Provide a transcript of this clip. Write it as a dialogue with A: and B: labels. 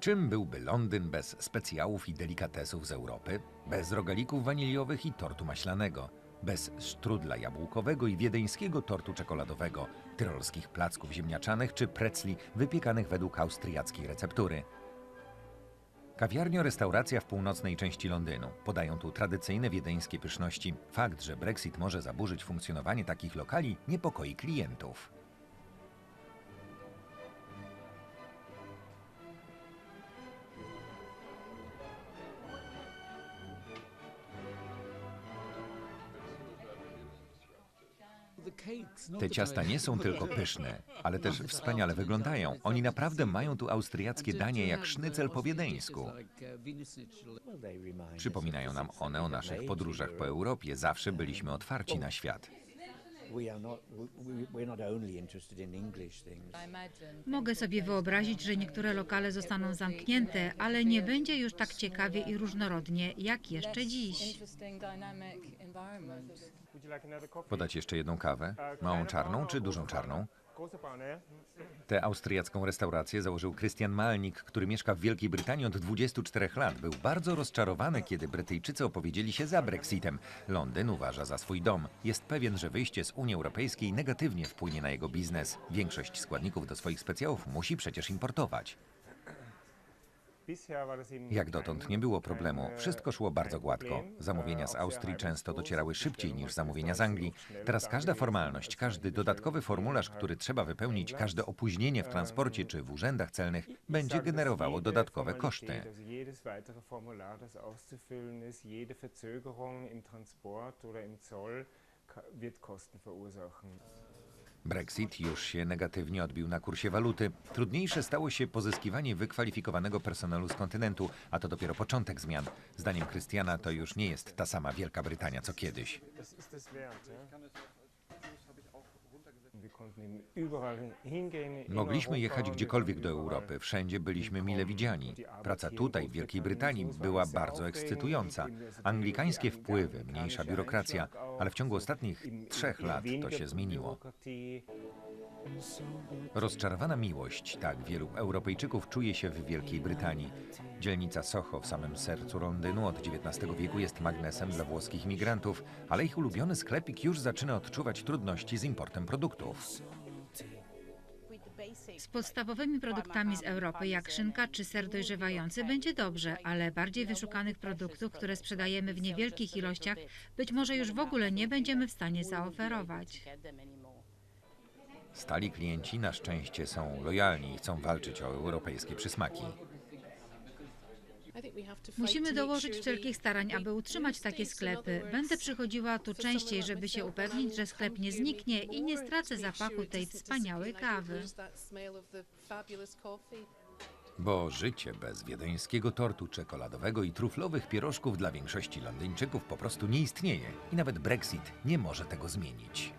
A: Czym byłby Londyn bez specjałów i delikatesów z Europy, bez rogalików waniliowych i tortu maślanego, bez strudla jabłkowego i wiedeńskiego tortu czekoladowego, tyrolskich placków ziemniaczanych czy precli wypiekanych według austriackiej receptury? Kawiarnio-restauracja w północnej części Londynu. Podają tu tradycyjne wiedeńskie pyszności. Fakt, że Brexit może zaburzyć funkcjonowanie takich lokali, niepokoi klientów. Te ciasta nie są tylko pyszne, ale też wspaniale wyglądają. Oni naprawdę mają tu austriackie danie jak sznycel po wiedeńsku. Przypominają nam one o naszych podróżach po Europie. Zawsze byliśmy otwarci na świat.
B: Mogę sobie wyobrazić, że niektóre lokale zostaną zamknięte, ale nie będzie już tak ciekawie i różnorodnie jak jeszcze dziś.
A: Podać jeszcze jedną kawę? Małą czarną czy dużą czarną? Tę austriacką restaurację założył Christian Malnik, który mieszka w Wielkiej Brytanii od 24 lat. Był bardzo rozczarowany, kiedy Brytyjczycy opowiedzieli się za Brexitem. Londyn uważa za swój dom. Jest pewien, że wyjście z Unii Europejskiej negatywnie wpłynie na jego biznes. Większość składników do swoich specjałów musi przecież importować. Jak dotąd nie było problemu. Wszystko szło bardzo gładko. Zamówienia z Austrii często docierały szybciej niż zamówienia z Anglii. Teraz
C: da
A: każda formalność, każdy dodatkowy formularz, który trzeba wypełnić, każde opóźnienie w transporcie czy w urzędach celnych będzie generowało dodatkowe koszty.
C: Wird Kosten verursachen.
A: Brexit już się negatywnie odbił na kursie waluty. Trudniejsze stało się pozyskiwanie wykwalifikowanego personelu z kontynentu, a to dopiero początek zmian. Zdaniem Krystiana to już nie jest ta sama Wielka Brytania co kiedyś. Mogliśmy jechać gdziekolwiek do Europy, wszędzie byliśmy mile widziani. Praca tutaj, w Wielkiej Brytanii, była bardzo ekscytująca. Anglikańskie wpływy, mniejsza biurokracja, ale w ciągu ostatnich trzech lat to się zmieniło. Rozczarowana miłość, tak wielu Europejczyków czuje się w Wielkiej Brytanii. Dzielnica Soho w samym sercu Londynu od XIX wieku jest magnesem dla włoskich imigrantów, ale ich ulubiony sklepik już zaczyna odczuwać trudności z importem produktów.
B: Z podstawowymi produktami z Europy, jak szynka czy ser dojrzewający, będzie dobrze, ale bardziej wyszukanych produktów, które sprzedajemy w niewielkich ilościach, być może już w ogóle nie będziemy w stanie zaoferować.
A: Stali klienci na szczęście są lojalni i chcą walczyć o europejskie przysmaki.
B: Musimy dołożyć wszelkich starań, aby utrzymać takie sklepy. Będę przychodziła tu częściej, żeby się upewnić, że sklep nie zniknie i nie stracę zapachu tej wspaniałej kawy.
A: Bo życie bez wiedeńskiego tortu czekoladowego i truflowych pierożków dla większości Londyńczyków po prostu nie istnieje i nawet Brexit nie może tego zmienić.